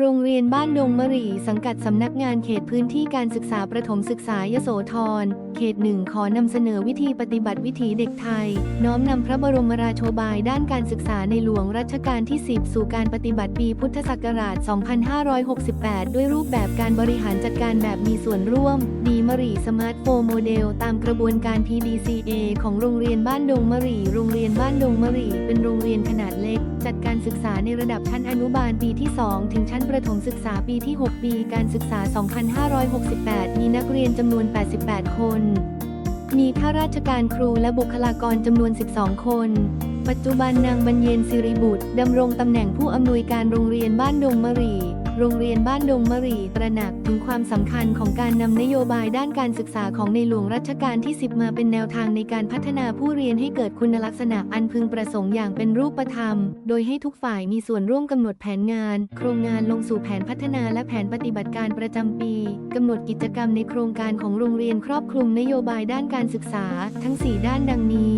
โรงเรียนบ้านดงมะหรี่สังกัดสำนักงานเขตพื้นที่การศึกษาประถมศึกษายโสธร เขตหนึ่งขอนำเสนอวิธีปฏิบัติวิถีเด็กไทย น้อมนำพระบรมราโชบายด้านการศึกษาในหลวงรัชกาลที่ 10 สู่การปฏิบัติปีพุทธศักราช 2568 ด้วยรูปแบบการบริหารจัดการแบบมีส่วนร่วม ดีมะหรี่สมาร์ทโฟโมเดล ตามกระบวนการ PDCA ของโรงเรียนบ้านดงมะหรี่โรงเรียนบ้านดงมะหรี่เป็นโรงเรียนขนาดเล็ก จัดการศึกษาในระดับชั้นอนุบาลปีที่ 2 ถึงชั้นประถมศึกษาปีที่ 6 ปีการศึกษา 2568 มีนักเรียนจำนวน 88 คน มีข้าราชการครูและบุคลากรจำนวน 12 คน ปัจจุบันนางบรรเยนสิริบุตรดำรงตำแหน่งผู้อำนวยการโรงเรียนบ้านดงมะรี โรงเรียนบ้านดงมะรีตระหนักถึงความสำคัญของการนำนโยบายด้านการศึกษาของในหลวงรัชกาลที่ 10 มาเป็นแนวทางในการพัฒนาผู้เรียนให้เกิดคุณลักษณะอันพึงประสงค์อย่างเป็นรูปธรรม โดยให้ทุกฝ่ายมีส่วนร่วมกำหนดแผนงาน โครงงานลงสู่แผนพัฒนาและแผนปฏิบัติการประจำปีกำหนดกิจกรรมในโครงการของโรงเรียนครอบคลุมนโยบายด้านการศึกษา ทั้ง 4 ด้านดังนี้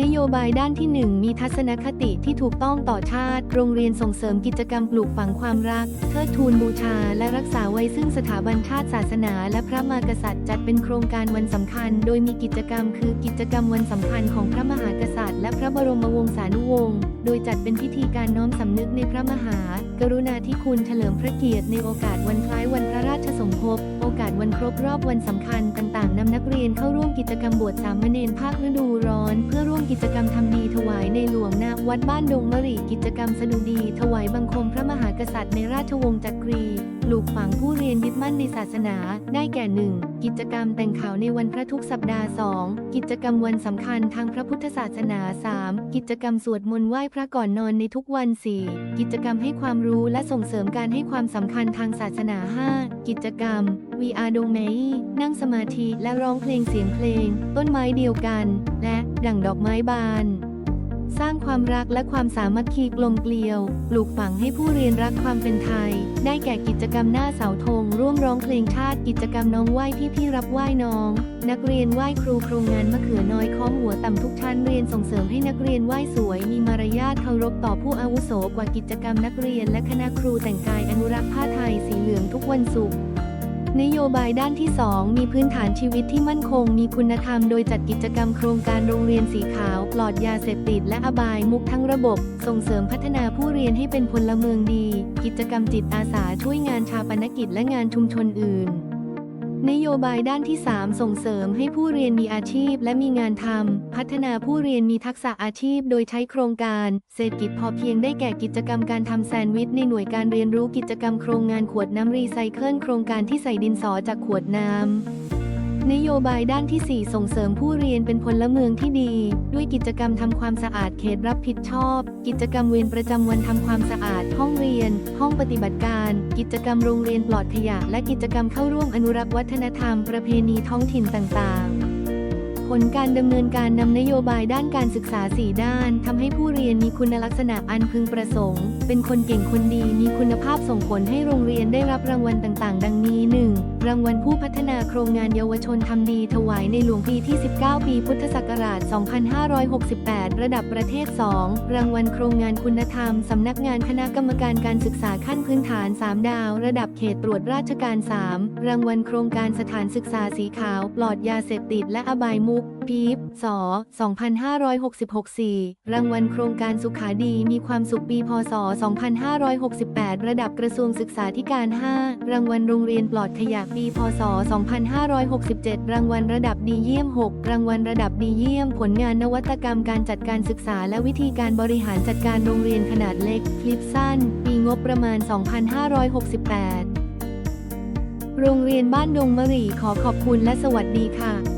นโยบายด้านที่ 1 มีทัศนคติที่ถูกต้องต่อชาติ โรงเรียนส่งเสริมกิจกรรมปลูกฝังความรัก เทิดทูนบูชา และรักษาไว้ซึ่งสถาบันชาติศาสนา และพระมหากษัตริย์จัดเป็นโครงการวันสำคัญ โดยมีกิจกรรมคือกิจกรรมวันสำคัญของพระมหากษัตริย์ และพระบรมวงศานุวงศ์โดยจัดเป็นพิธีการน้อมสำนึกในพระมหา กรุณาธิคุณเฉลิมพระเกียรติในโอกาสวันคล้ายวันพระราชสมภพโอกาสวันครบรอบวันสำคัญต่างๆนำนักเรียนเข้าร่วมกิจกรรมบวชสามเณรภาคฤดูร้อน เพื่อร่วมกิจกรรมทำดีถวายในหลวงณวัดบ้านดงมะรีกิจกรรมสดุดี ถวายบังคมพระมหากษัตริย์ในราชวงศ์จักรี ปลูกฝังผู้เรียนยึดมั่นในศาสนาได้แก่หนึ่งกิจกรรมแต่งข่าวในวันพระทุกสัปดาห์ 2 กิจกรรมวันสำคัญทางพระพุทธศาสนา 3 กิจกรรมสวดมนต์ไหว้พระก่อนนอนในทุกวัน 4 กิจกรรมให้ความรู้และส่งเสริมการให้ความสำคัญทางศาสนา 5 กิจกรรม VR ดงเมยนั่งสมาธิและร้องเพลงเสียงเพลง ต้นไม้เดียวกัน และดั่งดอกไม้บาน สร้างความรักและความสามัคคีกลมเกลียว ปลูกฝังให้ผู้เรียนรักความเป็นไทย ได้แก่กิจกรรมหน้าเสาธงร่วมร้องเพลงชาติกิจกรรมน้องไหว้พี่พี่รับไหว้น้อง นักเรียนไหว้ครูโครงงานมะเขือน้อยค้อมหัวต่ำทุกชั้นเรียนส่งเสริมให้นักเรียนไหว้สวย มีมารยาทเคารพต่อผู้อาวุโสกว่ากิจกรรมนักเรียน และคณะครูแต่งกายอนุรักษ์ผ้าไทยสีเหลืองทุกวันศุกร์ นโยบายด้านที่ 2 มีพื้นฐานชีวิตที่มั่นคง มีคุณธรรมโดยจัดกิจกรรมโครงการโรงเรียนสีขาว ปลอดยาเสพติดและอบายมุกทั้งระบบ ส่งเสริมพัฒนาผู้เรียนให้เป็นพลเมืองดี กิจกรรมจิตอาสาช่วยงานชาปนกิจและงานชุมชนอื่น นโยบายด้านที่ 3 ส่งเสริมให้ผู้เรียนมีอาชีพและมีงานทำ พัฒนาผู้เรียนมีทักษะอาชีพโดยใช้โครงการเศรษฐกิจพอเพียงได้แก่กิจกรรมการทำแซนด์วิชในหน่วยการเรียนรู้กิจกรรมโครงงานขวดน้ำรีไซเคิลโครงการที่ใส่ดินสอจากขวดน้ำ นโยบายด้านที่ 4 ส่งเสริมผู้เรียนเป็นพลเมืองที่ดี ด้วยกิจกรรมทำความสะอาดเขตรับผิดชอบ กิจกรรมเวรประจำวันทำความสะอาด ห้องเรียน ห้องปฏิบัติการ กิจกรรมโรงเรียนปลอดขยะ และกิจกรรมเข้าร่วมอนุรักษ์วัฒนธรรมประเพณีท้องถิ่นต่างๆผลการดำเนินการนำนโยบายด้านการศึกษา 4 ด้านทำให้ผู้เรียนมีคุณลักษณะอันพึงประสงค์ เป็นคนเก่งคนดีมีคุณภาพส่งผลให้โรงเรียนได้รับรางวัลต่างๆ ดังนี้ 1. รางวัลผู้พัฒนาโครงงานเยาวชนทำดีถวายในหลวงปีที่ 19 ปีพุทธศักราช 2568 ระดับประเทศ 2. รางวัลโครงงานคุณธรรม สำนักงานคณะกรรมการการศึกษาขั้นพื้นฐาน 3 ดาว ระดับเขตตรวจราชการ 3 รางวัลโครงการสถานศึกษาสีขาว ปลอดยาเสพติดและอบายมุก ปี๊บส2566 4 รางวัลโครงการสุขาดีมีความสุขปีพศ 2568 ระดับกระทรวงศึกษาธิการ 5 รางวัลโรงเรียนปลอดขยะปีพศ 2567 รางวัลระดับดีเยี่ยม 6 รางวัลระดับดีเยี่ยม ผลงานนวัตกรรมการจัดการศึกษาและวิธีการบริหารจัดการโรงเรียนขนาดเล็กคลิปสั้น ปีงบประมาณ 2568 โรงเรียนบ้านดงมะรีขอขอบคุณและสวัสดีค่ะ